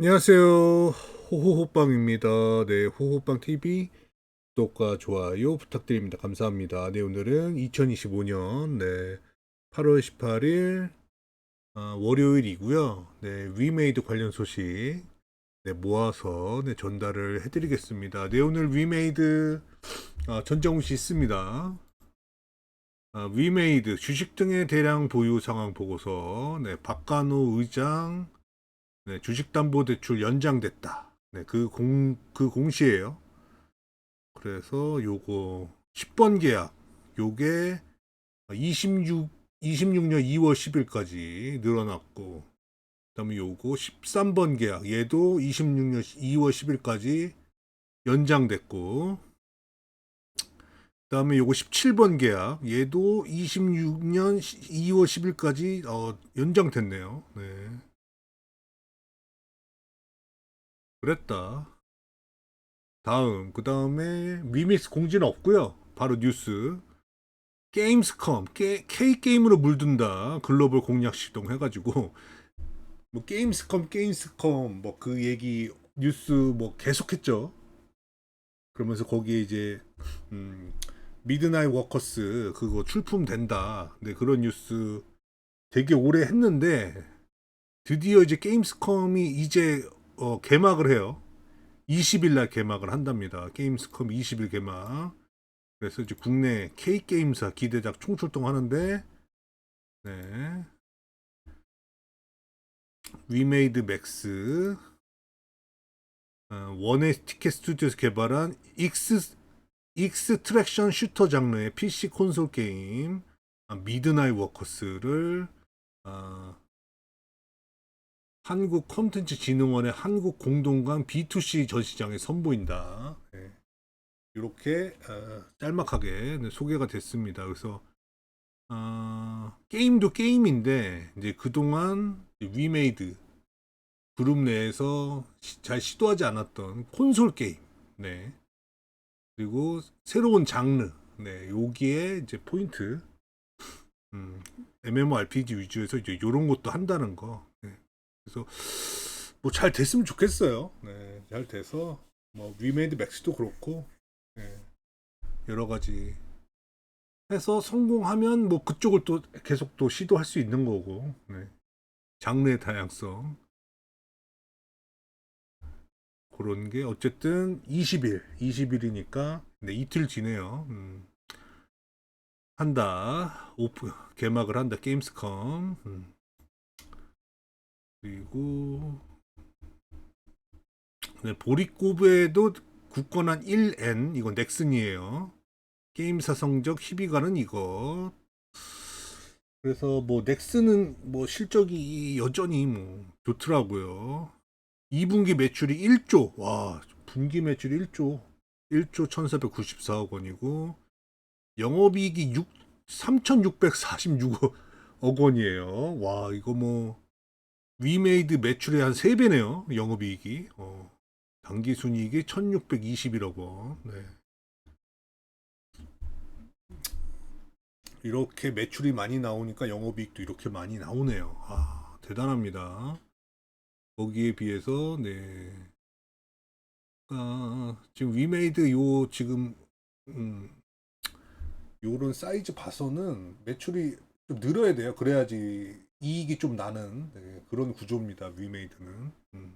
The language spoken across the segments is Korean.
안녕하세요. 호호호빵입니다. 네, 호호빵 TV 구독과 좋아요 부탁드립니다. 감사합니다. 네, 오늘은 2025년 네, 8월 18일 아, 월요일이고요. 네, 위메이드 관련 소식 네, 모아서 네, 전달을 해드리겠습니다. 네, 오늘 위메이드 아, 전정우 씨 있습니다. 아, 위메이드 주식 등의 대량 보유 상황 보고서 네, 박간호 의장 네, 주식담보대출 연장됐다. 네, 그 공, 그 공시예요. 그래서 요거 10번 계약, 요게 26, 26년 2월 10일까지 늘어났고, 그 다음에 요거 13번 계약, 얘도 26년 2월 10일까지 연장됐고, 그 다음에 요거 17번 계약, 얘도 26년 2월 10일까지 어, 연장됐네요. 네. 그랬다. 다음, 그 다음에 위믹스 공지는 없고요. 바로 뉴스. 게임스컴, 게, K게임으로 물든다. 글로벌 공략 시동 해가지고, 뭐, 게임스컴, 게임스컴, 뭐, 그 얘기, 뉴스 뭐, 계속했죠. 그러면서 거기에 이제, 음, 미드나잇 워커스, 그거 출품된다. 네, 그런 뉴스 되게 오래 했는데, 드디어 이제 게임스컴이 이제 어, 개막을 해요. 20일 날 개막을 한답니다. 게임스컴 20일 개막. 그래서 이제 국내 K 게임사 기대작 총출동하는데 네. 위메이드 맥스 어, 원의 티켓 스튜디오에서 개발한 익스 익스트랙션 슈터 장르의 PC 콘솔 게임 아, 미드나잇 워커스를 어, 한국 콘텐츠 진흥원의 한국 공동관 B2C 전시장에 선보인다. 네. 이렇게 어, 짤막하게 네, 소개가 됐습니다. 그래서 어, 게임도 게임인데 이제 그동안 위메이드 그룹 내에서 시, 잘 시도하지 않았던 콘솔 게임, 네 그리고 새로운 장르, 네 여기에 이제 포인트, 음, MMORPG 위주에서 이제 이런 것도 한다는 거. 그래서 뭐 잘 됐으면 좋겠어요. 네, 잘 돼서 뭐 위메이드 맥스도 그렇고 네, 여러 가지 해서 성공하면 뭐 그쪽을 또 계속 또 시도할 수 있는 거고 네. 장르의 다양성 그런 게 어쨌든 20일 20일이니까 네, 이틀 지내요. 음. 한다 오프 개막을 한다 게임스컴 음. 그리고 네, 보리꼬브에도 굳건한 1N 이거 넥슨이에요. 게임사 성적 12가는 이거. 그래서 뭐 넥슨은 뭐 실적이 여전히 뭐 좋더라고요. 2분기 매출이 1조. 와, 분기 매출이 1조. 1조 1494억 원이고 영업이익이 6 3646억 원이에요. 와, 이거 뭐 위메이드 매출의 한 3배네요. 영업이익이. 어, 당기순이익이 1621억 원. 네. 이렇게 매출이 많이 나오니까 영업이익도 이렇게 많이 나오네요. 아, 대단합니다. 거기에 비해서, 네. 아, 지금 위메이드 요, 지금, 음, 요런 사이즈 봐서는 매출이 좀 늘어야 돼요. 그래야지 이익이 좀 나는 네, 그런 구조입니다. 위메이드는. 음.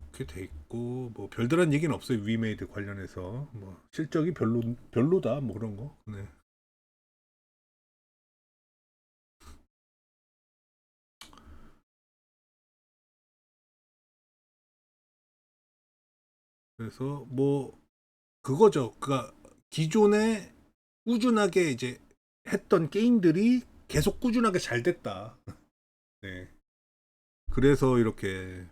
이렇게 돼 있고 뭐 별다른 얘기는 없어요. 위메이드 관련해서 뭐 실적이 별로 별로다 뭐 그런 거. 네. 그래서 뭐 그거죠. 그니까 기존에 꾸준하게 이제 했던 게임들이 계속 꾸준하게 잘 됐다. 네. 그래서 이렇게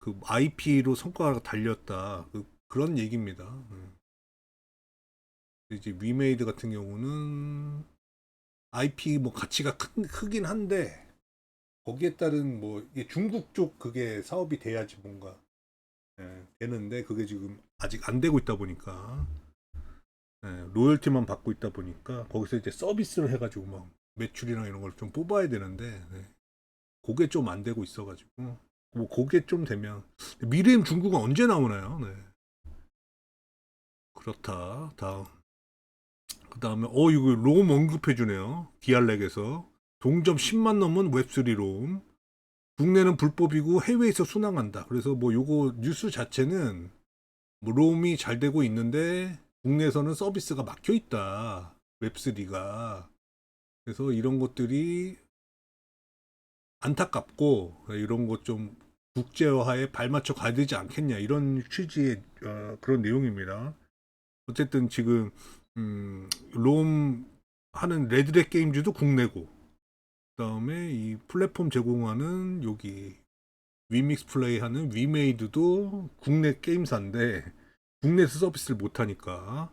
그 IP로 성과가 달렸다. 그, 그런 얘기입니다. 음. 이제 위메이드 같은 경우는 IP 뭐 가치가 큰, 크긴 한데 거기에 따른 뭐 중국 쪽 그게 사업이 돼야지 뭔가 예, 되는데 그게 지금 아직 안 되고 있다 보니까 예, 로열티만 받고 있다 보니까 거기서 이제 서비스를 해가지고 막 매출이나 이런 걸 좀 뽑아야 되는데 네. 그게 좀 안 되고 있어가지고 뭐 그게 좀 되면 미래임 중국은 언제 나오나요? 네. 그렇다. 다음. 그 다음에 어 이거 롬 언급해 주네요. 디알렉에서 동점 10만 넘은 웹3 롬. 국내는 불법이고 해외에서 순항한다. 그래서 뭐 요거 뉴스 자체는 뭐 롬이 잘 되고 있는데 국내에서는 서비스가 막혀 있다. 웹3가. 그래서 이런 것들이 안타깝고 이런 것 좀 국제화에 발맞춰 가야 되지 않겠냐 이런 취지의 어, 그런 내용입니다. 어쨌든 지금 음, 롬 하는 레드렉 게임즈도 국내고 그다음에 이 플랫폼 제공하는 여기 위믹스 플레이 하는 위메이드도 국내 게임사인데 국내에서 서비스를 못 하니까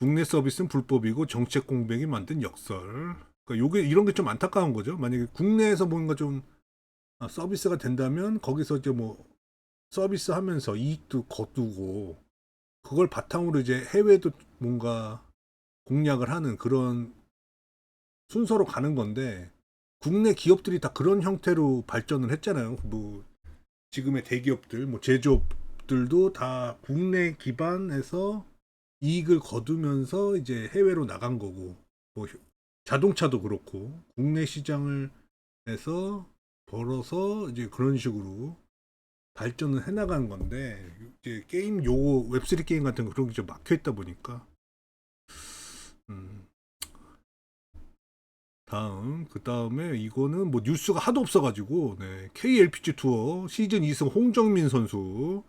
국내 서비스는 불법이고 정책 공백이 만든 역설. 그러니까 요게 이런 게 좀 안타까운 거죠. 만약에 국내에서 뭔가 좀 아, 서비스가 된다면 거기서 이제 뭐 서비스 하면서 이익도 거두고 그걸 바탕으로 이제 해외도 뭔가 공략을 하는 그런 순서로 가는 건데 국내 기업들이 다 그런 형태로 발전을 했잖아요. 뭐 지금의 대기업들, 뭐 제조업 들도 다 국내 기반에서 이익을 거두면서 이제 해외로 나간 거고, 뭐 자동차도 그렇고 국내 시장을 해서 벌어서 이제 그런 식으로 발전을 해나간 건데 이제 게임 요거 웹3 게임 같은 거 그런 게 좀 막혀 있다 보니까 음. 다음 그 다음에 이거는 뭐 뉴스가 하도 없어가지고 네. KLPG 투어 시즌 2승 홍정민 선수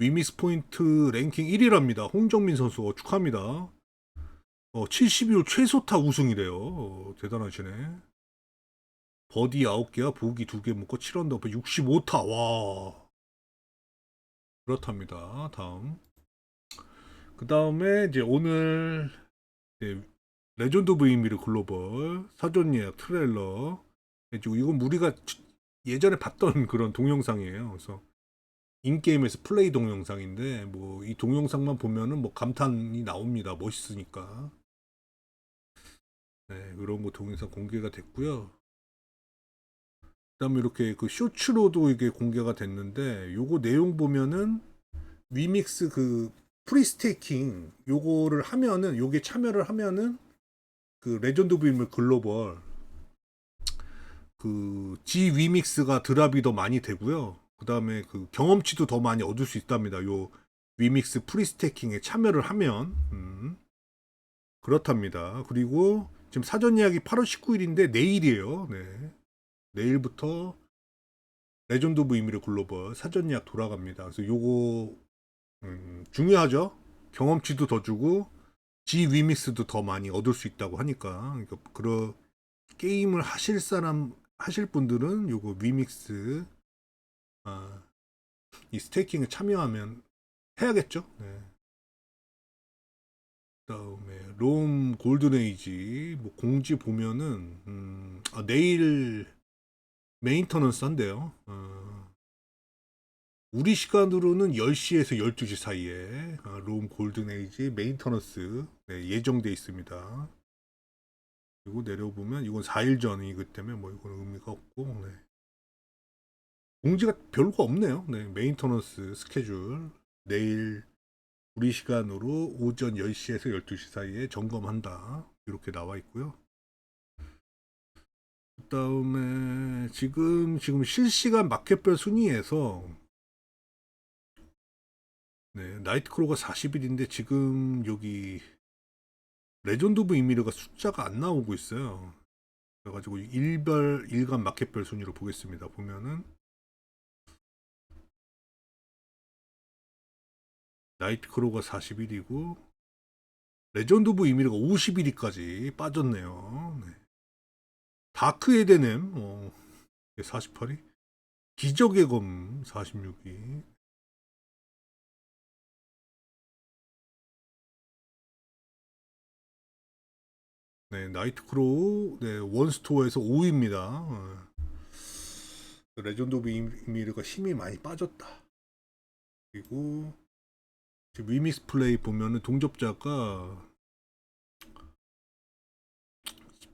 위미스 포인트 랭킹 1위랍니다. 홍정민 선수 어, 축하합니다. 어, 72호 최소타 우승이래요. 어, 대단하시네. 버디 9개와 보기 2개 묶고 7언더 65타. 와. 그렇답니다. 다음. 그 다음에 이제 오늘 네, 레전드 오브 이미르 글로벌 사전 예약 트레일러 이건 우리가 예전에 봤던 그런 동영상이에요. 그래서 인게임에서 플레이 동영상인데 뭐 이 동영상만 보면은 뭐 감탄이 나옵니다. 멋있으니까. 네, 그런 거 동영상 공개가 됐고요. 그다음에 이렇게 그 쇼츠로도 이게 공개가 됐는데 요거 내용 보면은 위믹스 그 프리스테이킹 요거를 하면은 요게 참여를 하면은 그 레전드 인물 글로벌 그 G 위믹스가 드랍이 더 많이 되고요. 그 다음에 그 경험치도 더 많이 얻을 수 있답니다. 요 위믹스 프리스테이킹에 참여를 하면 음. 그렇답니다. 그리고 지금 사전 예약이 8월 19일인데 내일이에요. 네. 내일부터 레전드 오브 이미르 글로벌 사전 예약 돌아갑니다. 그래서 요거 음, 중요하죠. 경험치도 더 주고 G 위믹스도 더 많이 얻을 수 있다고 하니까 그러니까 그런 게임을 하실 사람 하실 분들은 요거 위믹스 아, 이 스테이킹에 참여하면 해야겠죠. 네. 그다음에 롬 골든에이지 뭐 공지 보면은 음, 아, 내일 메인터넌스 한대요. 어, 우리 시간으로는 10시에서 12시 사이에 아, 롬 골든에이지 메인터넌스 네, 예정돼 있습니다. 그리고 내려보면 이건 4일 전이기 때문에 뭐 이건 의미가 없고 네. 공지가 별거 없네요. 네, 메인터넌스 스케줄 내일 우리 시간으로 오전 10시에서 12시 사이에 점검한다. 이렇게 나와 있고요. 그다음에 지금 지금 실시간 마켓별 순위에서 네, 나이트크로가 40일인데 지금 여기 레전드 오브 이미르가 숫자가 안 나오고 있어요. 그래가지고 일별 일간 마켓별 순위로 보겠습니다. 보면은 나이트 크로가 41이고 레전드 오브 이미르가 51위까지 빠졌네요. 네. 다크 에데넴 어, 48위 기적의 검 46위 네, 나이트 크로우 네, 원스토어에서 5위입니다. 어. 레전드 오브 이미르가 힘이 많이 빠졌다. 그리고 지금 위믹스 플레이 보면은 동접자가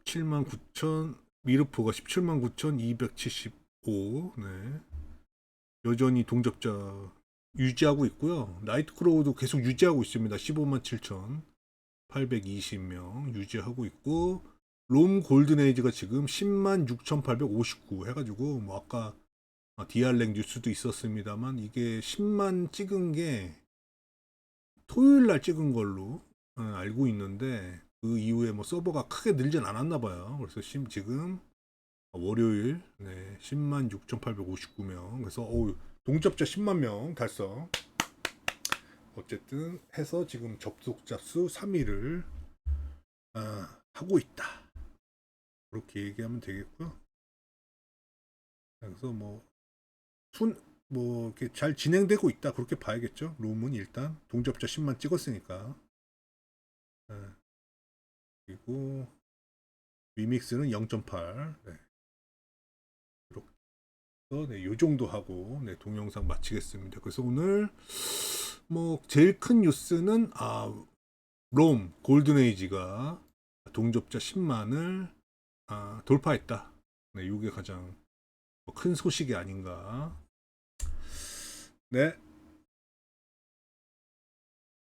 17만 9천 미르포가 17만 9천 270 5. 네. 여전히 동접자 유지하고 있고요. 나이트크로우도 계속 유지하고 있습니다. 15만 7천 820명 유지하고 있고 롬 골든에이지가 지금 10만 6,859 해가지고 뭐 아까 디알렉 뉴스도 있었습니다만 이게 10만 찍은 게 토요일 날 찍은 걸로 어, 알고 있는데 그 이후에 뭐 서버가 크게 늘진 않았나 봐요. 그래서 심 지금 월요일 네, 10만 6,859명. 그래서 어우, 동접자 10만 명 달성. 어쨌든 해서 지금 접속자 수 3위를 아, 하고 있다. 그렇게 얘기하면 되겠고요. 그래서 뭐 순, 뭐 이렇게 잘 진행되고 있다 그렇게 봐야겠죠. 룸은 일단 동접자 10만 찍었으니까. 네. 그리고 리믹스는 0.8. 네. 이렇게 네, 요 정도 하고 네, 동영상 마치겠습니다. 그래서 오늘 뭐 제일 큰 뉴스는 아, 롬 골든에이지가 동접자 10만을 아, 돌파했다. 네, 이게 가장 큰 소식이 아닌가. 네,